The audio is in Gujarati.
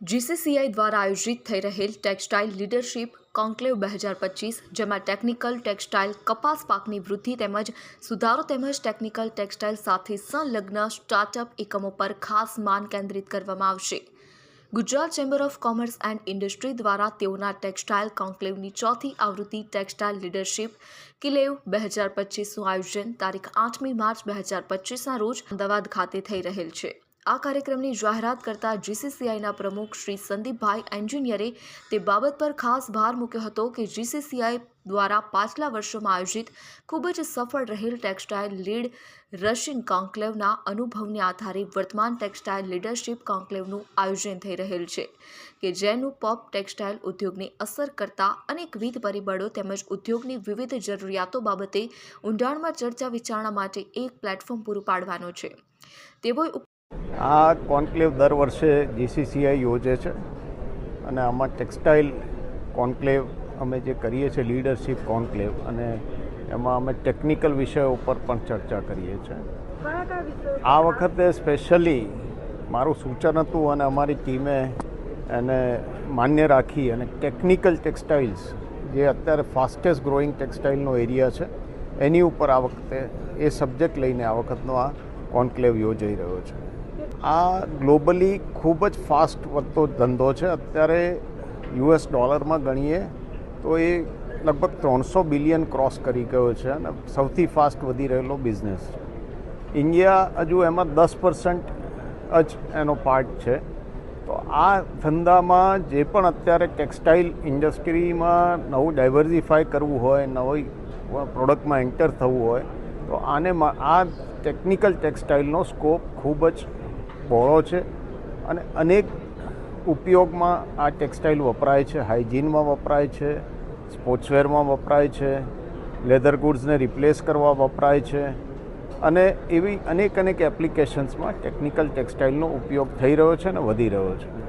જીસીસીઆઈ દ્વારા આયોજિત થઈ રહેલ ટેક્સટાઇલ લીડરશિપ કોન્ક્લેવ બે હજાર પચીસ, જેમાં ટેકનિકલ ટેક્સટાઇલ કપાસ પાકની વૃદ્ધિ તેમજ સુધારો તેમજ ટેકનિકલ ટેક્સટાઇલ સાથે સંલગ્ન સ્ટાર્ટઅપ એકમો પર ખાસ માન કેન્દ્રિત કરવામાં આવશે. Gujarat chamber of commerce and industry દ્વારા તેઓના ટેક્સટાઇલ કોન્ક્લેવની ચોથી આવૃત્તિ ટેક્સટાઇલ લીડરશીપ કિલેવ બે હજાર પચીસનું આયોજન તારીખ આઠમી માર્ચ બે હજાર પચીસના રોજ અમદાવાદ ખાતે થઈ રહેલ છે. આ કાર્યક્રમની જાહેરાત કરતા જીસીસીઆઈના પ્રમુખ શ્રી સંદીપભાઈ એન્જિનિયરે તે બાબત પર ખાસ ભાર મૂક્યો હતો કે જીસીસીઆઈ દ્વારા પાછલા વર્ષોમાં આયોજિત ખૂબ જ સફળ રહેલ ટેક્સટાઇલ લીડ રશિયન કોન્ક્લેવના અનુભવને આધારે વર્તમાન ટેક્સટાઇલ લીડરશિપ કોન્ક્લેવનું આયોજન થઈ રહેલ છે કે જેનું પોપ ટેક્સટાઇલ ઉદ્યોગને અસર કરતા અનેકવિધ પરિબળો તેમજ ઉદ્યોગની વિવિધ જરૂરિયાતો બાબતે ઊંડાણમાં ચર્ચા વિચારણા માટે એક પ્લેટફોર્મ પૂરું પાડવાનો છે. તેઓએ આ કોન્ક્લેવ દર વર્ષે જીસીસીઆઈ યોજે છે અને આમાં ટેક્સટાઇલ કોન્ક્લેવ અમે જે કરીએ છીએ લીડરશિપ કોન્ક્લેવ અને એમાં અમે ટેકનિકલ વિષયો ઉપર પણ ચર્ચા કરીએ છીએ. આ વખતે સ્પેશિયલી મારું સૂચન હતું અને અમારી ટીમે એને માન્ય રાખી અને ટેકનિકલ ટેક્સટાઇલ્સ જે અત્યારે ફાસ્ટેસ્ટ ગ્રોઈંગ ટેક્સટાઇલનો એરિયા છે એની ઉપર આ વખતે એ સબ્જેક્ટ લઈને આ વખતનો આ કોન્ક્લેવ યોજાઈ રહ્યો છે. આ ગ્લોબલી ખૂબ જ ફાસ્ટ વધતો ધંધો છે. અત્યારે યુએસ ડોલરમાં ગણીએ તો એ લગભગ ત્રણસો બિલિયન ક્રોસ કરી ગયો છે અને સૌથી ફાસ્ટ વધી રહેલો બિઝનેસ છે. ઇન્ડિયા હજુ એમાં દસ પર્સન્ટ જ એનો પાર્ટ છે. તો આ ધંધામાં જે પણ અત્યારે ટેક્સટાઇલ ઇન્ડસ્ટ્રીમાં નવું ડાયવર્સિફાય કરવું હોય, નવી પ્રોડક્ટમાં એન્ટર થવું હોય, તો આને આ ટેકનિકલ ટેક્સટાઇલનો સ્કોપ ખૂબ જ બહોળો છે અને અનેક ઉપયોગમાં આ ટેક્સટાઇલ વપરાય છે, હાઇજીનમાં વપરાય છે, સ્પોર્ટ્સવેરમાં વપરાય છે, લેધર ગુડ્સને રિપ્લેસ કરવા વપરાય છે અને એવી અનેક અનેક એપ્લિકેશન્સમાં ટેકનિકલ ટેક્સટાઇલનો ઉપયોગ થઈ રહ્યો છે અને વધી રહ્યો છે.